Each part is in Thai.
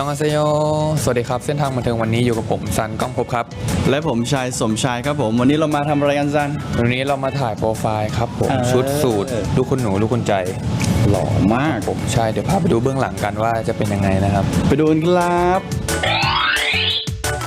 องอาเซโย สวัสดีครับ เส้นทางบันเทิงวันนี้อยู่กับผมซันก้องภพครับ และผมชายสมชายครับผม วันนี้เรามาทำอะไรกันซัน วันนี้เรามาถ่ายโปรไฟล์ครับผม เออ ชุดสูตรลูกคุณหนูลูกคุณใจ หล่อมาก ผมใช่ เดี๋ยวพาไปดูเบื้องหลังกันว่าจะเป็นยังไงนะครับ ไปดูกันครับ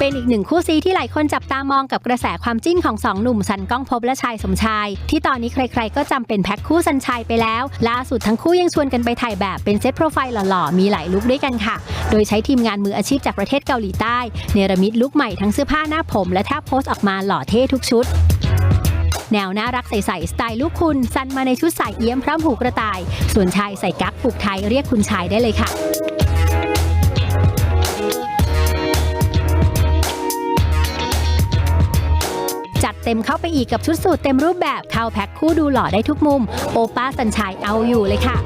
เป็นอีกหนึ่งคู่ซีที่หลายคนจับตามองกับกระแสความจิ้นของสองหนุ่มสันก้องภพและชายสมชาย ที่ตอนนี้ใครๆ ก็จำเป็นแพ็คคู่สันชายไปแล้วล่าสุดทั้งคู่ยังชวนกันไปถ่ายแบบเป็นเซตโปรไฟล์หล่อๆ มีหลายลุคด้วยกันค่ะ โดยใช้ทีมงานมืออาชีพจากประเทศเกาหลีใต้ เนรมิตลุคใหม่ทั้งเสื้อผ้าหน้าผม และท่าโพสออกมาหล่อเท่ทุกชุดแนวน่ารักใสๆสไตล์ลูกคุณซันมาในชุดสายเอี้ยมพร้อมผูกกระต่าย ส่วนชายใส่กั๊กผูกไทยเรียกคุณชายได้เลยค่ะ ดเต็มเข้าไปอีกกับชุดสูทเต็มรูปแบบเข้าแพ็คคู่ดูหล่อได้ทุกมุม โอป้าสัญชัยเอาอยู่เลยค่ะ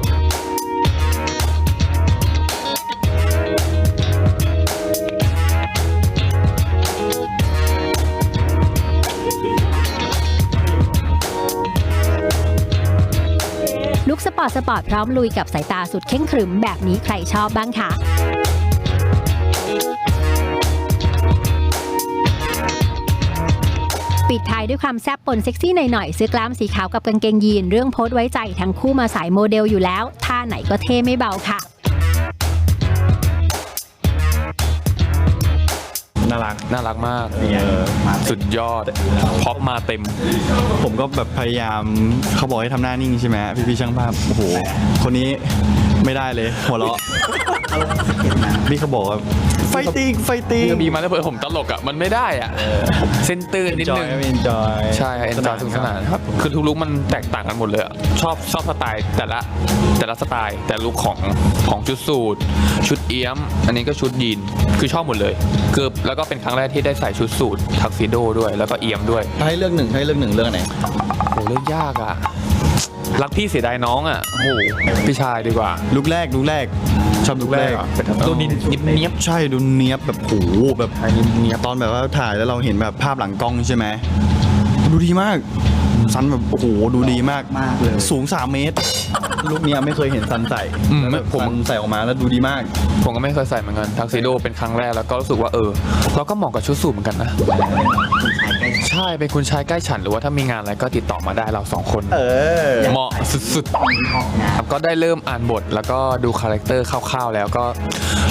ลุคสปอร์ตสปอร์ตพร้อมลุยกับสายตาสุดเข่งขรึมแบบนี้ใครชอบบ้างคะ ปิดท้ายด้วยความแซ่บปนเซ็กซี่หน่อยๆเสื้อกล้ามสีขาวกับกางเกงยีน เรื่องโพสต์ไว้ใจทั้งคู่มาสายโมเดลอยู่แล้วท่าไหนก็เท่ไม่เบาค่ะน่ารัก น่ารักมากเออมาสุดยอดพร็อปมาเต็ม ผมก็แบบพยายามเขาบอกให้ทำหน้านิ่งใช่ไหมพี่พี่ๆช่างภาพ โอ้โห คนนี้ไม่ได้เลย หัวเราะ พี่เขาบอกว่าไฟติ้งไฟติ้งมีมาแล้วเพื่อผมตลกอะมันไม่ได้อะเส้นตื้นนิดนึงเอนจอยใช่เอ็นจอยสนุกสนานครับคือทุกลุกมันแตกต่างกันหมดเลยอะชอบชอบสไตล์แต่ละแต่ละสไตล์แต่ลุกของของชุดสูทชุดเอี้ยม อันนี้ก็ชุดยีนคือชอบหมดเลยคือแล้วก็เป็นครั้งแรกที่ได้ใส่ชุดสูททักซิโดด้วยแล้วก็เอี้ยมด้วยให้เลือกหนึ่งให้เลือกหนึ่งเรื่องไหนโหเลือกยากอะรักพี่เสียดายน้องอะโอ้โหพี่ชายดีกว่าลุกแรกลุกแรก ชอบลุกแรกเป็นตัวนิดนิดเนียบใช่ดูเนี้ยบแบบโอ้โหแบบเนียบตอนแบบว่าถ่ายแล้วเราเห็นแบบภาพหลังกล้องใช่ไหมดูดีมาก ซันแบบโอ้โหดูดีมากมากเลย สูง 3 เมตร ลูกเนี้ยไม่เคยเห็นซันใส่อืมแล้วแบบผม ซันใส่ออกมาแล้วดูดีมาก ผมก็ไม่เคยใส่เหมือนกันทักซิโดเป็นครั้งแรกแล้วก็รู้สึกว่าเออเราก็เหมาะกับชุดสูทเหมือนกันนะ ใช่เป็นคุณชายใกล้ฉันหรือว่าถ้ามีงานอะไรก็ติดต่อมาได้เราสองคน เออ เหมาะสุดๆครับก็ได้เริ่มอ่านบทแล้วก็ดูคาแรคเตอร์คร่าวๆ แล้วก็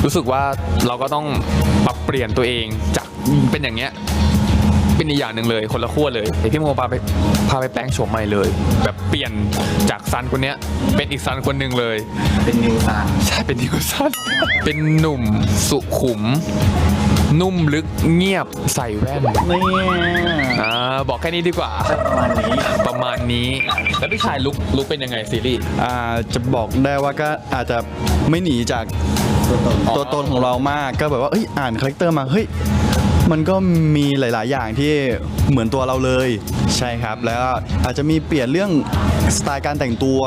รู้สึกว่าเราก็ต้องปรับเปลี่ยนตัวเองจากเป็นอย่างเงี้ย เป็นอีกอย่างหนึ่งเลยคนละขั้วเลยเดี๋ยวพี่โมพาไปพาไปแปลงโฉมใหม่เลย แบบเปลี่ยนจากซันคนเนี้ยเป็นอีกซันคนหนึ่งเลย เป็นนิวซานใช่เป็นนิวซัน เป็นหนุ่มสุขุม นุ่มลึกเงียบใส่แว่นเนี่ยอ่าบอกแค่นี้ดีกว่า ประมาณนี้ประมาณนี้ แล้วพี่ชายลุกลุกเป็นยังไงซีรีส์ อ่าจะบอกได้ว่าก็อาจจะไม่หนีจากตัวตนอ๋อตัวตนของเรามากก็แบบว่าเอ้ยอ่านคาแรคเตอร์มาเฮ้ย มันก็มีหลาย ๆ อย่างที่เหมือนตัวเราเลยใช่ครับ แล้วอาจจะมีเปลี่ยนเรื่องสไตล์การแต่งตัว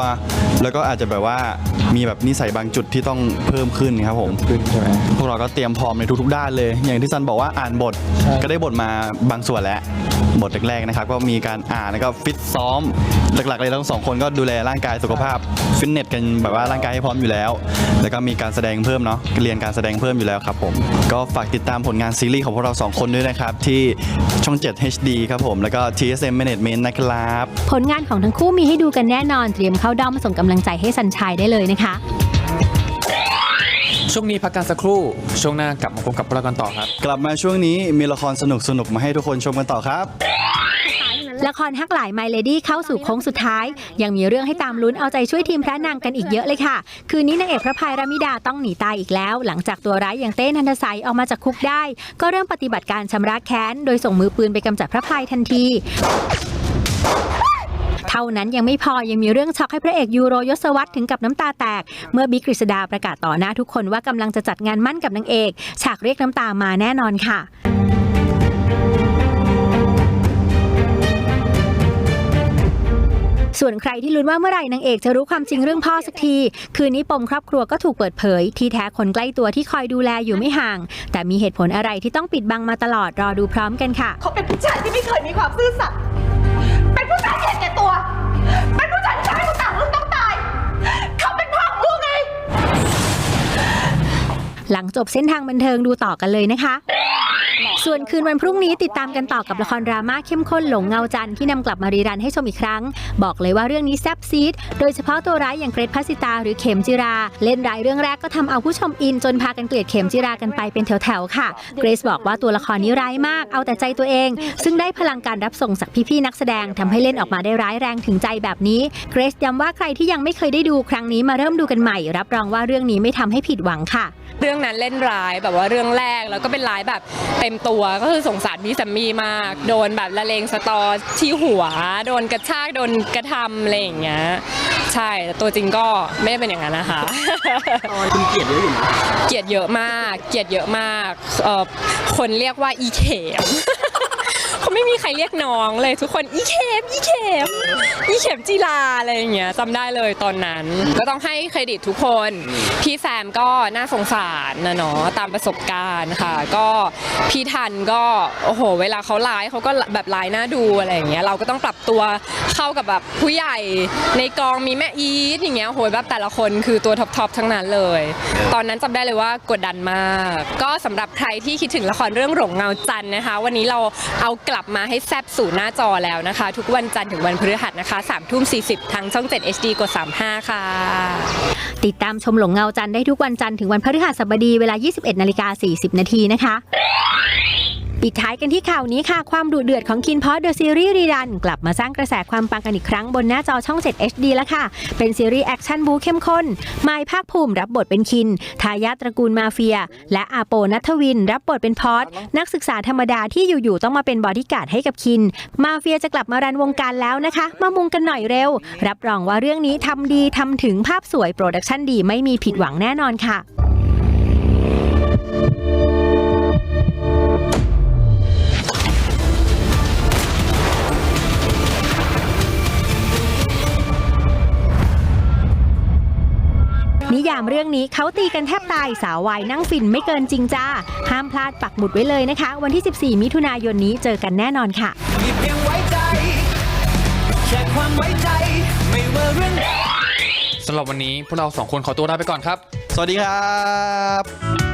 แล้วก็อาจจะแบบว่า มีแบบนิสัยบางจุดที่ต้องเพิ่มขึ้นครับผม ขึ้นใช่ไหม พวกเราก็เตรียมพร้อมในทุกๆ ด้านเลย อย่างที่ซันบอกว่าอ่านบท ใช่ ก็ได้บทมาบางส่วนแล้ว บทแรกๆนะครับ ก็มีการอ่านแล้วก็ฟิตซ้อม หลักๆเลยทั้งสองคนก็ดูแลร่างกายสุขภาพ ฟิตเนสกันแบบว่าร่างกายให้พร้อมอยู่แล้ว แล้วก็มีการแสดงเพิ่มเนาะ เรียนการแสดงเพิ่มอยู่แล้วครับผม ก็ฝากติดตามผลงานซีรีส์ของพวกเราสองคนด้วยนะครับ ที่ช่อง 7 HD ครับผม แล้วก็ TSM Management นะครับ ผลงานของทั้งคู่มีให้ดูกันแน่นอน เตรียมเข้าด้อมส่งกำลังใจให้สันชายได้เลยนะคะช่วงนี้พักกันสักครู่ ช่วงหน้ากลับมาพบกับพวกเรากันต่อครับ กลับมาช่วงนี้มีละครสนุกๆมาให้ทุกคนชมกันต่อครับ ละครฮักหลาย My Lady เข้าสู่โค้งสุดท้าย ยังมีเรื่องให้ตามลุ้นเอาใจช่วยทีมพระนางกันอีกเยอะเลยค่ะ คืนนี้นางเอกพระพายรามิดาต้องหนีตายอีกแล้ว หลังจากตัวร้ายอย่างเต้นันทสัยออกมาจากคุกได้ ก็เริ่มปฏิบัติการชำระแค้น โดยส่งมือปืนไปกำจัดพระพายทันที เท่านั้นยังไม่พอยังมีเรื่องช็อกให้พระเอกยูโรยศวรรษถึงกับน้ำตาแตก เมื่อบิ๊กกฤษดาประกาศต่อหน้าทุกคนว่ากำลังจะจัดงานมั่นกับนางเอก ฉากเรียกน้ำตามาแน่นอนค่ะส่วนใครที่ลุ้นว่าเมื่อไหร่นางเอกจะรู้ความจริงเรื่องพ่อสักที คืนนี้ปมครอบครัวก็ถูกเปิดเผย ที่แท้คนใกล้ตัวที่คอยดูแลอยู่ไม่ห่าง แต่มีเหตุผลอะไรที่ต้องปิดบังมาตลอดรอดูพร้อมกันค่ะเขาเป็นผู้ชายที่ไม่เคยมีความซื่อสัตย์ ผู้ชายเห็นแก่ตัว เป็นผู้ชายที่ทำให้ลูกต่างลูกต้องตาย เขาเป็นพ่อของลูกไง หลังจบเส้นทางบันเทิงดูต่อกันเลยนะคะ ส่วนคืนวันพรุ่งนี้ติดตามกันต่อกับละครดราม่าเข้มข้นหลงเงาจันทร์ที่นำกลับมารีรันให้ชมอีกครั้ง บอกเลยว่าเรื่องนี้แซ่บซีด โดยเฉพาะตัวร้ายอย่างเกรทพัสิตาหรือเข็มจิรา เล่นร้ายเรื่องแรกก็ทำเอาผู้ชมอินจนพากันเกลียดเข็มจิรากันไปเป็นแถวๆค่ะ เกรซบอกว่าตัวละครนี้ร้ายมาก เอาแต่ใจตัวเอง ซึ่งได้พลังการรับส่งจากพี่ๆนักแสดงทำให้เล่นออกมาได้ร้ายแรงถึงใจแบบนี้เกรซย้ำว่าใครที่ยังไม่เคยได้ดูครั้งนี้มาเริ่มดูกันใหม่ รับรองว่าเรื่องนี้ไม่ทำให้ผิดหวังค่ะ เรื่องนั้นเล่นร้ายแบบว่าเรื่องแรกแล้วก็เป็นร้ายแบบเต็มตัวก็คือสงสารพี่แซมมี่มาก โดนแบบละเลงสตอที่หัว โดนกระชาก โดนกระทำอะไรอย่างเงี้ย ใช่แต่ตัวจริงก็ไม่ได้เป็นอย่างนั้นนะคะคุณเกลียดเยอะอยู่นะเกลียดเยอะมาก เกลียดเยอะมากเอ่อคนเรียกว่าอีเข็มเขา ไม่มีใครเรียกน้องเลยทุกคนอีเข็มอีเข็มอีเข็มจีลาอะไรอย่างเงี้ยจำได้เลยตอนนั้น ก็ต้องให้เครดิตทุกคน พี่แซมก็น่าสงสารนะเนาะตามประสบการณ์ค่ะ ก็พี่ทันก็โอ้โห เวลาเขาไลฟ์เขาก็แบบไลฟ์น่าดูอะไรอย่างเงี้ยเราก็ต้องปรับตัวเข้ากับแบบผู้ใหญ่ในกองมีแม่อีทอย่างเงี้ยโอ้โหแบบแต่ละคนคือตัวท็อปๆทั้งนั้นเลย ตอนนั้นจำได้เลยว่ากดดันมาก ก็สำหรับใครที่คิดถึงละครเรื่องหลงเงาจันนะคะ วันนี้เราเอากลับับมาให้แซบสู่หน้าจอแล้วนะคะ ทุกวันจันทร์ถึงวันพฤหัสนะคะ3ทุ่ม40ทางช่อง 7 HD กด 35 ค่ะ ติดตามชมหลงเงาจันทร์ได้ทุกวันจันทร์ถึงวันพฤหัสบดีเวลา 21นาฬิกา40นาทีนะคะ ปิดท้ายกันที่ข่าวนี้ค่ะ ความดุเดือดของคินพอดเดอะซีรีส์รีรัน กลับมาสร้างกระแสความปังกันอีกครั้งบนหน้าจอช่อง 7 HD แล้วค่ะ เป็นซีรีส์แอคชั่นบูเข้มข้นไมายภาคภูมิรับบทเป็นคิน ทายาทตระกูลมาเฟีย และอาโปนัทวิน รับบทเป็นพอดนักศึกษาธรรมดาที่อยู่ๆต้องมาเป็นบอดี้การ์ดให้กับคิน มาเฟียจะกลับมารันวงการแล้วนะคะ มามุงกันหน่อยเร็ว รับรองว่าเรื่องนี้ทำดีทำถึงภาพสวยโปรดักชั่นดีไม่มีผิดหวังแน่นอนค่ะ นิยามเรื่องนี้เขาตีกันแทบตายสาววายนั่งฟินไม่เกินจริงจ้า ห้ามพลาดปักหมุดไว้เลยนะคะ วันที่ 14 มิถุนายนนี้เจอกันแน่นอนค่ะมีเพียงไว้ใจแค่ความไว้ใจ ไม่ว่าเรื่องใดสำหรับวันนี้พวกเราสองคนขอตัวลาไปก่อนครับ สวัสดีครับ